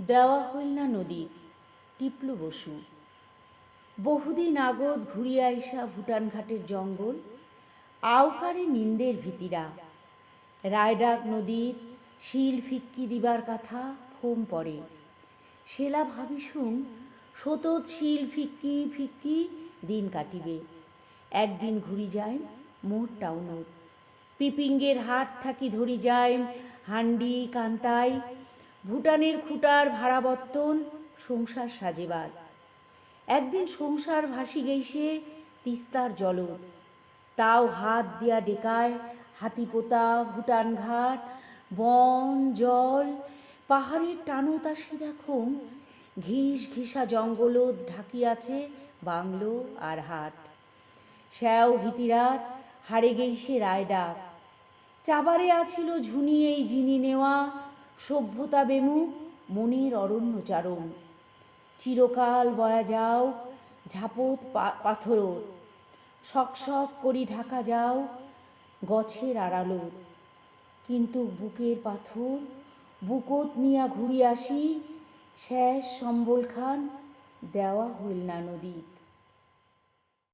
দেওয়া হইল না নদী, টিপলু বসু। বহুদিন আগত ঘুরিয়া আইসা ভুটান ঘাটের জঙ্গল, আওকারে নিন্দের ভীতিরা। রায়ডাক নদীর শিল ফিক্কি দিবার কথা ফোম পড়ে। সেলা ভাবিসুম, সতত শিল ফিক্কি ফিক্কি দিন কাটিবে। একদিন ঘুরি যায় মোট টাউনত। পিপিঙ্গের হাট থাকি ধরি যায় হান্ডি, কান্তাই ভুটানের খুঁটার ভাড়াবর্তন সংসার সাজেবার। একদিন সংসার ভাসি গেইসে তিস্তার জলত তাও হাত দিয়া ডেকায় হাতিপোতা ভুটান ঘাট বন, জল, পাহাড়ের টানত আসি দেখো ঘিস ঘিসা জঙ্গলত ঢাকিয়াছে বাংলো আর হাট। শ্যাও ভীতিরাত হারে গেইসে রায় ডাক চাবারে আছিল ঝুনি এই জিনি নেওয়া সভ্যতা বেমুখ মনের অরণ্য চারণ। চিরকাল বয়া যাও, ঝাপত পা- পাথরত। শক শক করি ঢাকা যাও, গছের আড়ালত। কিন্তু বুকের পাথর, বুকত নিয়া ঘুরি আসি, শেষ সম্বল খান দেওয়া হইল না নদী